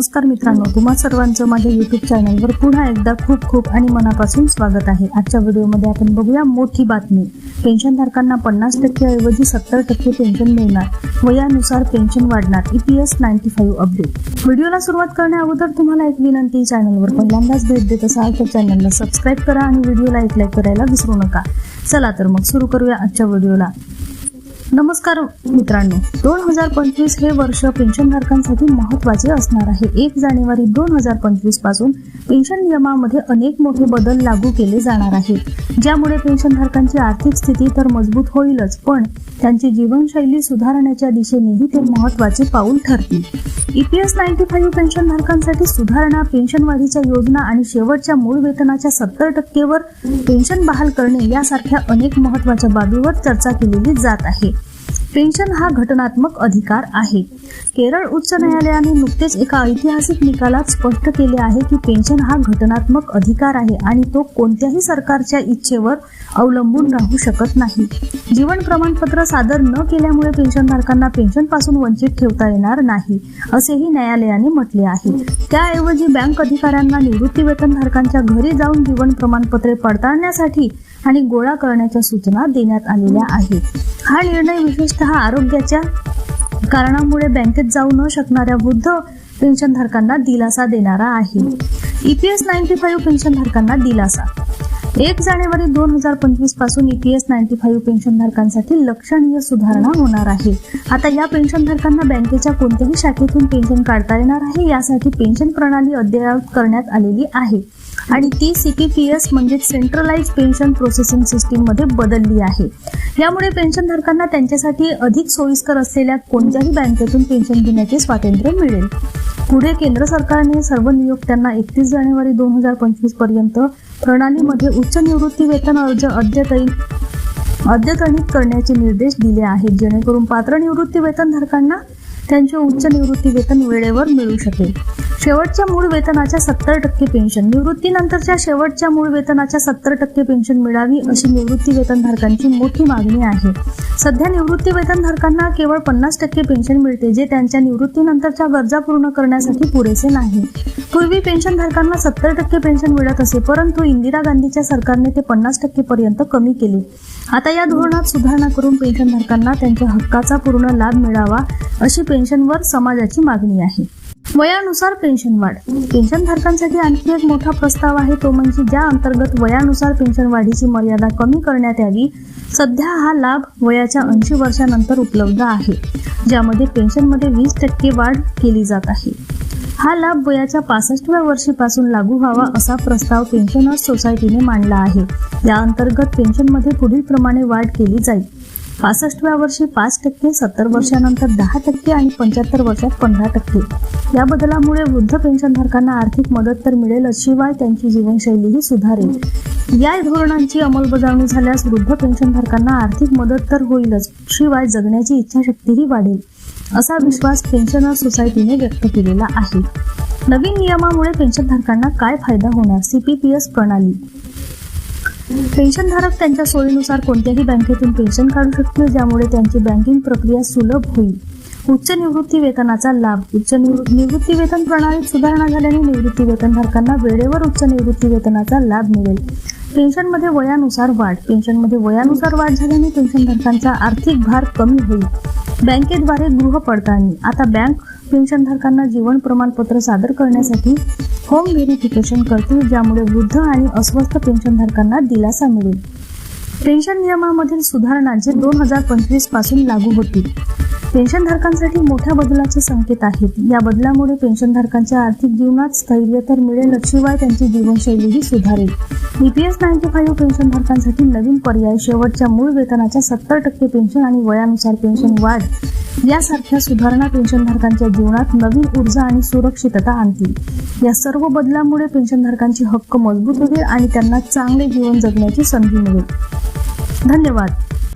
नमस्कार मित्रांनो तुम्हा सर्वांचं माझ्या युट्यूब चॅनलवर पुन्हा एकदा खूप खूप आणि मनापासून स्वागत आहे. आजच्या व्हिडिओमध्ये आपण बघूया मोठी बातमी. पेन्शनधारकांना पन्नास टक्के ऐवजी सत्तर टक्के पेन्शन मिळणार वयानुसार पेन्शन वाढणार. ईपीएस नाईन्टी फाईव्ह अपडेट व्हिडिओला सुरुवात करण्या अगोदर तुम्हाला एक विनंती चॅनलवर पहिल्यांदाच भेट देत असाल तर चॅनलला सबस्क्राईब करा आणि व्हिडिओला एक लाईक करायला विसरू नका. चला तर मग सुरू करूया आजच्या व्हिडिओला. नमस्कार मित्रांनो. दोन हजार पंचवीस हे वर्ष पेन्शनधारकांसाठी महत्त्वाचे असणार आहे. एक जानेवारी दोन हजार पंचवीसपासून पेन्शन नियमामध्ये अनेक मोठे बदल लागू केले जाणार आहेत ज्यामुळे पेन्शनधारकांची आर्थिक स्थिती तर मजबूत होईलच पण त्यांची जीवनशैली सुधारण्याच्या दिशेनेही ते महत्त्वाचे पाऊल ठरतील. ईपीएस नाईन्टी फाईव्ह पेन्शनधारकांसाठी सुधारणा पेन्शन वाढीच्या योजना आणि शेवटच्या मूळ वेतनाच्या सत्तर टक्केवर पेन्शन बहाल करणे यासारख्या अनेक महत्त्वाच्या बाबीवर चर्चा केलेली जात आहे. पेन्शन हा घटनात्मक अधिकार आहे. केरळ उच्च न्यायालयाने नुकतेच एका ऐतिहासिक निकालात स्पष्ट केले आहे की पेन्शन हा घटनात्मक अधिकार आहे आणि तो कोणत्याही सरकारच्या इच्छेवर अवलंबून राहू शकत नाही. जीवन प्रमाणपत्र सादर न केल्यामुळे पेन्शनधारकांना पेन्शनपासून वंचित ठेवता येणार नाही असेही न्यायालयाने म्हटले आहे. त्याऐवजी बँक अधिकाऱ्यांना निवृत्ती वेतनधारकांच्या घरी जाऊन जीवन प्रमाणपत्रे पडताळण्यासाठी आणि गोळा करण्याच्या सूचना देण्यात आलेल्या आहेत. हा निर्णय विशेषतः आरोग्याच्या कारणामुळे बँकेत जाऊ न शकणाऱ्या वृद्ध पेन्शनधारकांना दिलासा देणारा आहे. ईपीएस नाईन्टी फाईव्ह पेन्शनधारकांना दिलासा. एक जानेवारी दोन हजार पंचवीसपासून ईपीएस नाईन्टी फाईव्ह पेन्शनधारकांसाठी लक्षणीय सुधारणा होणार आहे. आता या पेन्शनधारकांना बँकेच्या कोणत्याही शाखेतून पेन्शन काढता येणार आहे यासाठी पेन्शन प्रणाली अद्ययावत करण्यात आलेली आहे. आणि ती सी टी पी एस म्हणजे सेंट्रलाइज पेन्शन प्रोसेसिंग सिस्टीममध्ये बदलली आहे. यामुळे पेन्शनधारकांना त्यांच्यासाठी अधिक सोयीस्कर असलेल्या कोणत्याही बँकेतून पेन्शन घेण्याचे स्वातंत्र्य मिळेल. पुढे केंद्र सरकारने सर्व नियोक्त्यांना एकतीस जानेवारी दोन हजार पंचवीसपर्यंत प्रणालीमध्ये उच्च निवृत्ती वेतन अर्ज अद्यतन अद्यतनित करण्याचे निर्देश दिले आहेत जेणेकरून पात्र निवृत्ती वेतनधारकांना त्यांचे उच्च निवृत्ती वेतन वेळेवर मिळू शकेल. शेवटच्या मूळ वेतनाच्या सत्तर टक्के पेन्शन निवृत्तीनंतरच्या शेवटच्या मूळ वेतनाच्या सत्तर टक्के पेन्शन मिळावी अशी निवृत्ती वेतनधारकांची मोठी मागणी आहे. सध्या निवृत्ती वेतनधारकांना केवळ पन्नास टक्के पेन्शन मिळते जे त्यांच्या निवृत्तीनंतरच्या गरजा पूर्ण करण्यासाठी पुरेसे नाही. पूर्वी पेन्शनधारकांना सत्तर टक्के पेन्शन मिळत असे परंतु इंदिरा गांधीच्या सरकारने ते पन्नास टक्के पर्यंत कमी केले. आता या धोरणात सुधारणा करून पेन्शनधारकांना त्यांच्या हक्काचा पूर्ण लाभ मिळावा अशी पेन्शनवर समाजाची मागणी आहे. वयानुसार पेन्शन वाढ. पेन्शनधारकांसाठी आणखी एक मोठा प्रस्ताव आहे तो म्हणजे ज्या अंतर्गत वयानुसार पेन्शन वाढीची मर्यादा कमी करण्यात यावी सध्या हा लाभ वयाच्या ऐंशी वर्षानंतर उपलब्ध आहे ज्यामध्ये पेन्शनमध्ये वीस टक्के वाढ केली जात आहे. हा लाभ वयाच्या पासष्टव्या वर्षीपासून लागू व्हावा असा प्रस्ताव पेन्शनर्स सोसायटीने मांडला आहे. या अंतर्गत पेन्शनमध्ये पुढील प्रमाणे वाढ केली जाईल. पासष्टव्या वर्षी पाच टक्के सत्तर वर्षानंतर दहा टक्के आणि पंच्याहत्तर वर्षात पंधरा टक्के. या बदलामुळे वृद्ध पेन्शनधारकांना आर्थिक मदत तर मिळेलच शिवाय त्यांची जीवनशैलीही सुधारेल. या धोरणांची अंमलबजावणी झाल्यास वृद्ध पेन्शनधारकांना आर्थिक मदत तर होईलच शिवाय जगण्याची इच्छाशक्तीही वाढेल असा विश्वास पेन्शनर सोसायटीने व्यक्त केलेला आहे. नवीन नियमामुळे पेन्शनधारकांना काय फायदा होणार? सीपीपीएस प्रणाली पेन्शनधारक त्यांच्या सोयीनुसार कोणत्याही बँकेतून पेन्शन काढू शकतील ज्यामुळे त्यांची बँकिंग प्रक्रिया सुलभ होईल. उच्च निवृत्ती वेतनाचा लाभ. उच्च निवृत्ती वेतन प्रणालीत सुधारणा झाल्याने निवृत्ती वेतनधारकांना वेळेवर उच्च निवृत्ती वेतनाचा लाभ मिळेल. पेन्शनमध्ये वयानुसार वाढ. पेन्शनमध्ये वयानुसार वाढ झाल्याने पेन्शनधारकांचा आर्थिक भार कमी होईल. बँकेद्वारे गृह पडताळणी. आता बँक पेन्शनधारकांना जीवन प्रमाणपत्र सादर करण्यासाठी होम व्हेरिफिकेशन करतील ज्यामुळे वृद्ध आणि अस्वस्थ पेन्शनधारकांना दिलासा मिळेल. पेन्शन नियमामधील सुधारणा जे दोन हजार पंचवीसपासून लागू होतील पेन्शनधारकांसाठी मोठ्या बदलाचे संकेत आहेत. या बदलामुळे पेन्शनधारकांच्या आर्थिक जीवनात स्थैर्य तर मिळेल शिवाय त्यांची जीवनशैलीही सुधारेल. ईपीएस नाईन्टी फाईव्ह पेन्शनधारकांसाठी नवीन पर्याय शेवटच्या मूळ वेतनाच्या सत्तर टक्के पेन्शन आणि वयानुसार पेन्शन वाढ. यासारख्या सुधारणा पेन्शनधारकांच्या जीवनात नवीन ऊर्जा आणि सुरक्षितता आणतील. या सर्व बदलामुळे पेन्शनधारकांचे हक्क मजबूत होतील आणि त्यांना चांगले जीवन जगण्याची संधी मिळेल. धन्यवाद.